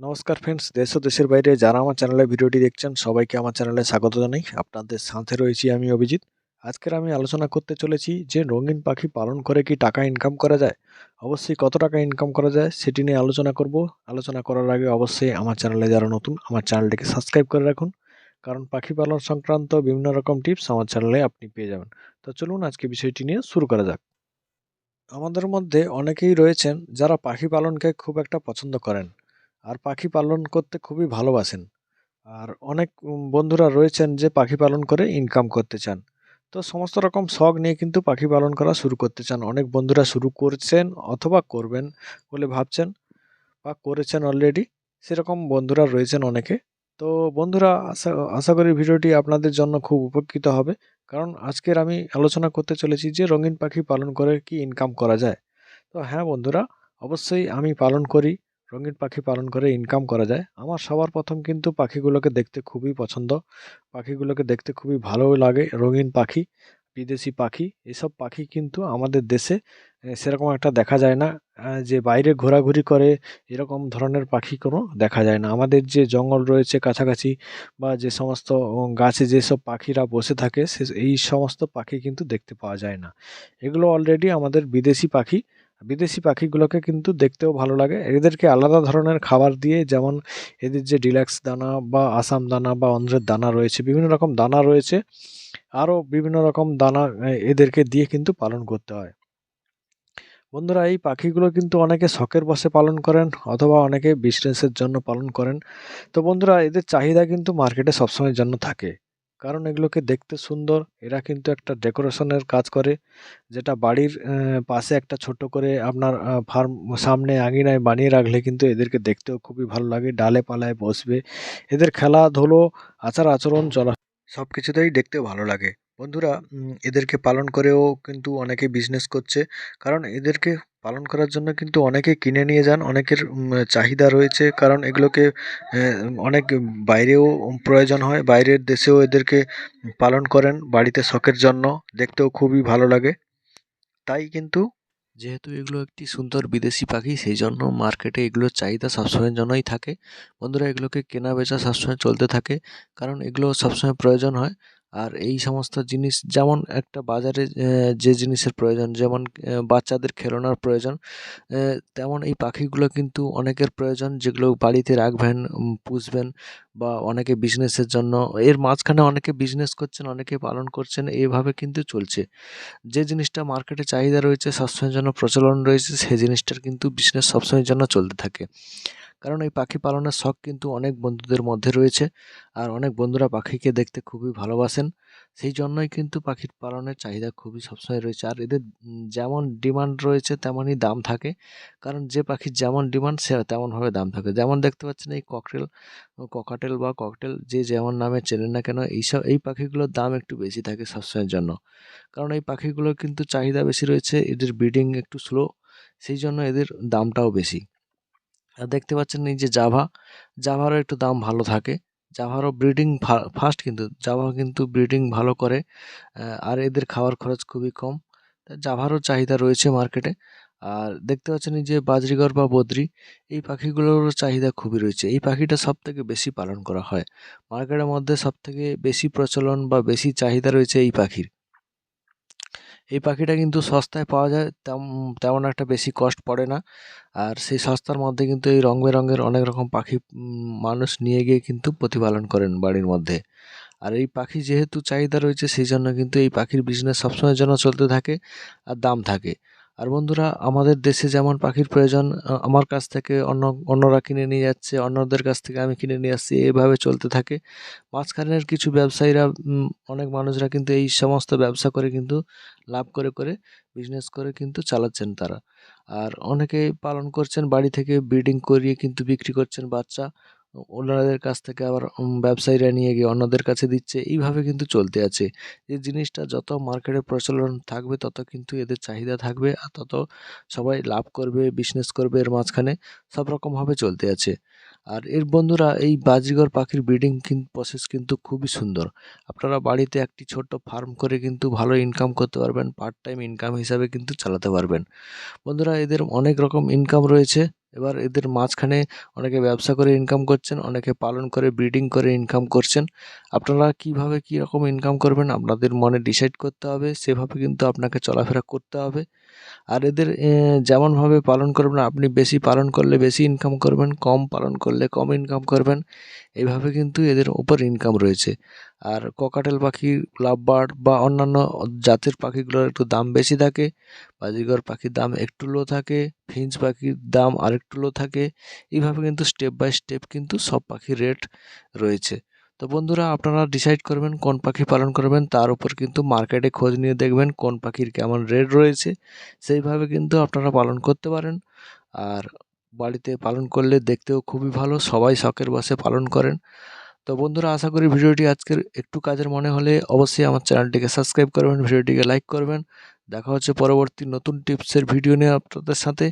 নমস্কার ফ্রেন্ডস দেশ ও দেশের বাইরে যারা আমার চ্যানেলে ভিডিওটি দেখছেন, সবাইকে আমার চ্যানেলে স্বাগত জানাই। আপনাদের সাথে রয়েছি আমি অভিজিৎ। আজকের আমি আলোচনা করতে চলেছি যে রঙিন পাখি পালন করে কি টাকা ইনকাম করা যায়? অবশ্যই কত টাকা ইনকাম করা যায় সেটি নিয়ে আলোচনা করব। আলোচনা করার আগে অবশ্যই আমার চ্যানেলে যারা নতুন, আমার চ্যানেলটিকে সাবস্ক্রাইব করে রাখুন। কারণ পাখি পালন সংক্রান্ত বিভিন্ন রকম টিপস আমার চ্যানেলে আপনি পেয়ে যাবেন। তো চলুন আজকে বিষয়টি নিয়ে শুরু করা যাক। আমাদের মধ্যে অনেকেই রয়েছেন যারা পাখি পালনকে খুব একটা পছন্দ করেন। আর পাখি পালন করতে খুবই ভালোবাসেন। আর অনেক বন্ধুরা রয়েছেন যে পাখি পালন করে ইনকাম করতে চান। তো সমস্ত রকম শখ নিয়ে কিন্তু পাখি পালন করা শুরু করতে চান। অনেক বন্ধুরা শুরু করছেন অথবা করবেন বলে ভাবছেন বা করেছেন অলরেডি সেরকম বন্ধুরা রয়েছেন অনেকে। তো বন্ধুরা, আশা আশা করি ভিডিওটি আপনাদের জন্য খুব উপকৃত হবে। কারণ আজকের আমি আলোচনা করতে চলেছি যে রঙিন পাখি পালন করে কি ইনকাম করা যায়। তো হ্যাঁ বন্ধুরা, অবশ্যই আমি পালন করি। রঙিন পাখি পালন করে ইনকাম করা যায়। আমার সবার প্রথম কিন্তু পাখিগুলোকে দেখতে খুবই পছন্দ। পাখিগুলোকে দেখতে খুবই ভালো লাগে, রঙিন পাখি, বিদেশি পাখি, এসব পাখি কিন্তু আমাদের দেশে সেরকম একটা দেখা যায় না। যে বাইরে ঘোরাঘুরি করে, এরকম ধরনের পাখি কোনো দেখা যায় না। আমাদের যে জঙ্গল রয়েছে কাছাকাছি বা যে সমস্ত গাছে যেসব পাখিরা বসে থাকে, সে, এই সমস্ত পাখি কিন্তু দেখতে পাওয়া যায় না। এগুলো অলরেডি আমাদের বিদেশি পাখি বিদেশি পাখিগুলোকে কিন্তু দেখতেও ভালো লাগে। এদেরকে আলাদা ধরনের খাবার দিয়ে যেমন এদের যে ডিলাক্স দানা বা আসাম দানা বা অন্ধ্রের দানা রয়েছে, বিভিন্ন রকম দানা রয়েছে, আরও বিভিন্ন রকম দানা এদেরকে দিয়ে কিন্তু পালন করতে হয়। বন্ধুরা, এই পাখিগুলো কিন্তু অনেকে শখের বশে পালন করেন অথবা অনেকে বিজনেসের জন্য পালন করেন। তো বন্ধুরা, এদের চাহিদা কিন্তু মার্কেটে সবসময়ের জন্য থাকে। কারণ এগুলোকে দেখতে সুন্দর। এরা কিন্তু একটা ডেকোরেশনের কাজ করে। যেটা বাড়ির পাশে একটা ছোট করে আপনার ফার্ম সামনে আঙিনায় বানিয়ে রাখলে কিন্তু এদেরকে দেখতেও খুবই ভালো লাগে। ডালে পালায় বসবে। এদের খেলাধুলো, আচার আচরণ, চলা সব কিছুতেই দেখতে ভালো লাগে। বন্ধুরা এদেরকে পালন করেও কিন্তু অনেকে বিজনেস করছে। কারণ এদেরকে পালন করার জন্য কিন্তু অনেকে কিনে নিয়ে যান, অনেকের চাহিদা রয়েছে। কারণ এগুলোকে অনেক বাইরেও প্রয়োজন হয়, বাইরের দেশেও এদেরকে পালন করেন বাড়িতে শখের জন্য। দেখতেও খুবই ভালো লাগে। তাই কিন্তু যেহেতু এগুলো একটি সুন্দর বিদেশি পাখি, সেই জন্য মার্কেটে এগুলোর চাহিদা সবসময়ের জন্যই থাকে। বন্ধুরা, এগুলোকে কেনা বেচা সবসময় চলতে থাকে। কারণ এগুলো সবসময় প্রয়োজন হয়। আর এই সমস্ত জিনিস, যেমন একটা বাজারে যে জিনিসের প্রয়োজন, যেমন বাচ্চাদের খেলনার প্রয়োজন তেমন এই পাখিগুলো কিন্তু অনেকের প্রয়োজন যেগুলো বাড়িতে রাখবেন পুষবেন বা অনেকে বিজনেসের জন্য। এর মাঝখানে অনেকে বিজনেস করছেন, অনেকে পালন করছেন এইভাবে কিন্তু চলছে। যে জিনিসটা মার্কেটে চাহিদা রয়েছে, সবসময়ের জন্য প্রচলন রয়েছে সেই জিনিসটার কিন্তু বিজনেস সবসময়ের জন্য চলতে থাকে। কারণ এই পাখি পালনের শখ কিন্তু অনেক বন্ধুদের মধ্যে রয়েছে আর অনেক বন্ধুরা পাখিকে দেখতে খুবই ভালোবাসেন। সেই জন্যই কিন্তু পাখির পালনের চাহিদা খুবই সবসময় রয়েছে। আর এদের যেমন ডিমান্ড রয়েছে তেমনই দাম থাকে। কারণ যে পাখির যেমন ডিমান্ড, সে তেমনভাবে দাম থাকে। যেমন দেখতে পাচ্ছেন এই ককটেল, ককাটেল বা ককটেল যে যেমন নামে চেনেন না কেন, এইসব, এই পাখিগুলোর দাম একটু বেশি থাকে সবসময়ের জন্য। কারণ এই পাখিগুলোর কিন্তু চাহিদা বেশি রয়েছে, এদের ব্রিডিং একটু স্লো, সেই জন্য এদের দামটাও বেশি। দেখতে পাচ্ছেন এই যে জাভা, জাভারও একটু দাম ভালো থাকে। জাভারও ব্রিডিং ফাস্ট কিন্তু, জাভা কিন্তু ব্রিডিং ভালো করে আর এদের খাওয়ার খরচ খুবই কম। জাভারও চাহিদা রয়েছে মার্কেটে আর দেখতে পাচ্ছেন এই যে বাজরিগর বা বদ্রি, এই পাখিগুলোরও চাহিদা খুবই রয়েছে। এই পাখিটা সব থেকে বেশি পালন করা হয়। মার্কেটের মধ্যে সব থেকে বেশি প্রচলন বা বেশি চাহিদা রয়েছে এই পাখির। এই পাখিটা কিন্তু সস্তায় পাওয়া যায়, তেম- তেমন একটা বেশি কষ্ট পড়ে না। আর সেই সস্তার মধ্যে কিন্তু এই রং বেরঙের অনেক রকম পাখি মানুষ নিয়ে গিয়ে কিন্তু প্রতিপালন করেন বাড়ির মধ্যে। আর এই পাখি যেহেতু চাহিদা রয়েছে, সেই জন্য কিন্তু এই পাখির বিজনেস সবসময়ের জন্য চলতে থাকে আর দাম থাকে। আর বন্ধুরা, আমাদের দেশে যেমন পাখির প্রয়োজন আমার কাছ থেকে অন্য, অন্যরা কিনে নিয়ে যাচ্ছে, অন্যদের কাছ থেকে আমি কিনে নিয়ে আসছি এইভাবে চলতে থাকে। মাঝখানের কিছু ব্যবসায়ীরা অনেক মানুষরা কিন্তু এই সমস্ত ব্যবসা করে কিন্তু লাভ করে করে বিজনেস করে কিন্তু চালাচ্ছেন তারা। আর অনেকেই পালন করছেন, বাড়ি থেকে ব্রিডিং করিয়ে কিন্তু বিক্রি করছেন বাচ্চা। ওনাদের কাছ থেকে আবার ব্যবসায়ীরা নিয়ে গিয়ে অন্যদের কাছে দিচ্ছে। এইভাবে কিন্তু চলতে আছে। এই জিনিসটা যত মার্কেটে প্রচলন থাকবে, তত কিন্তু এদের চাহিদা থাকবে আর তত সবাই লাভ করবে বিজনেস করবে এর মাঝখানে। সব রকমভাবে চলতে আছে। আর এর বন্ধুরা, এই বাজিগর পাখির ব্রিডিং প্রসেস কিন্তু খুবই সুন্দর। আপনারা বাড়িতে একটি ছোট্ট ফার্ম করে কিন্তু ভালো ইনকাম করতে পারবেন পার্ট টাইম ইনকাম হিসাবে কিন্তু চালাতে পারবেন। বন্ধুরা, এদের অনেক রকম ইনকাম রয়েছে। এবার এদের মাঝখানে অনেকে ব্যবসা করে ইনকাম করছেন, অনেকে পালন করে ব্রিডিং করে ইনকাম করছেন। আপনারা কীভাবে কী রকম ইনকাম করবেন আপনাদের মনে ডিসাইড করতে হবে, সেভাবে কিন্তু আপনাকে চলাফেরা করতে হবে। আর এদের যেমনভাবে পালন করবেন, আপনি বেশি পালন করলে বেশি ইনকাম করবেন, কম পালন করলে কম ইনকাম করবেন এইভাবে কিন্তু এদের ওপর ইনকাম রয়েছে। আর ককাটেল পাখি, লাভবার্ড বা অন্যান্য জাতের পাখিগুলোর একটু দাম বেশি থাকে। বাজিগর পাখির দাম একটু লো থাকে, ফিঞ্চ পাখির দাম আরেকটু লো থাকে। এইভাবে কিন্তু স্টেপ বাই স্টেপ কিন্তু সব পাখির রেট রয়েছে। তো বন্ধুরা, আপনারা ডিসাইড করবেন কোন পাখি পালন করবেন। তার উপর কিন্তু মার্কেটে খোঁজ নিয়ে দেখবেন কোন পাখির কেমন রেট রয়েছে। সেইভাবে কিন্তু আপনারা পালন করতে পারেন। আর বাড়িতে পালন করলে দেখতেও খুবই ভালো। সবাই শখের বসে পালন করেন। তো বন্ধুরা, আশা করি ভিডিওটি আজকের একটু কাজের মনে হলে অবশ্যই আমার চ্যানেলটিকে সাবস্ক্রাইব করবেন, ভিডিওটিকে লাইক করবেন। দেখা হচ্ছে পরবর্তী নতুন টিপসের ভিডিও নিয়ে আপনাদের সাথে।